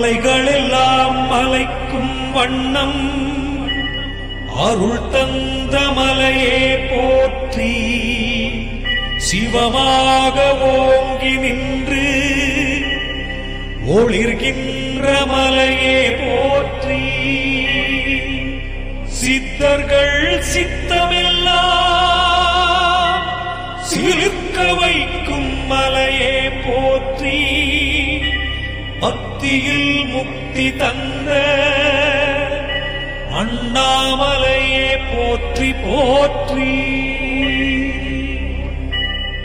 அலைகளெல்லாம் அலைக்கும் வண்ணம். அருள் தந்த மலையே போற்றி சிவமாக ஓங்கி நின்று ஒளிர்கின்ற மலையே போற்றி. சித்தர்கள் சித்தமெல்லாம் சிலிர்க்க வைக்கும் மலையே போற்றி. பக்தியில் முக்தி தந்த அண்ணாமலையே போற்றி போற்றி.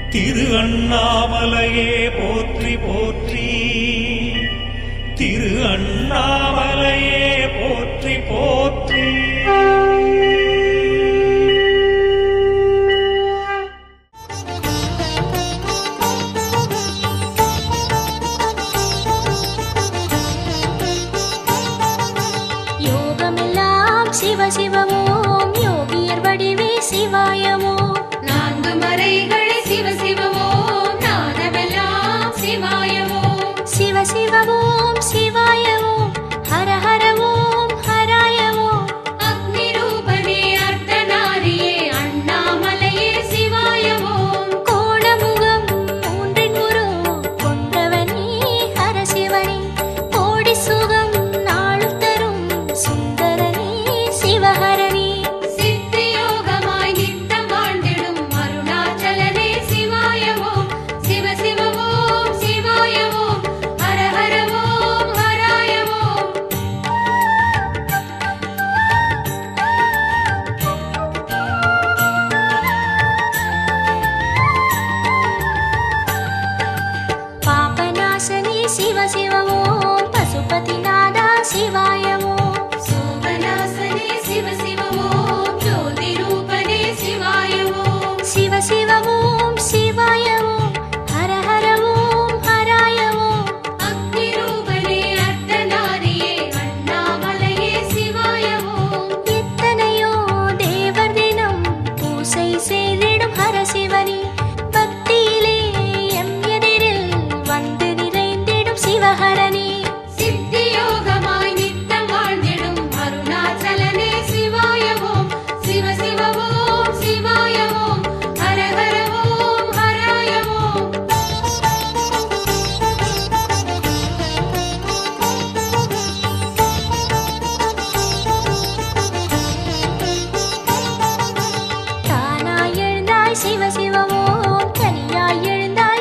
திரு அண்ணாமலையே போற்றி போற்றி. திரு அண்ணாமலையே போற்றி. போ शिव शिव ॐ योगीर्वडिवे शिवाय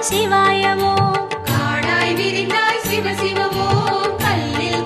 சிவாயவோ காடாய் விரிந்தாய் சிவ சிவமோ கல்லில்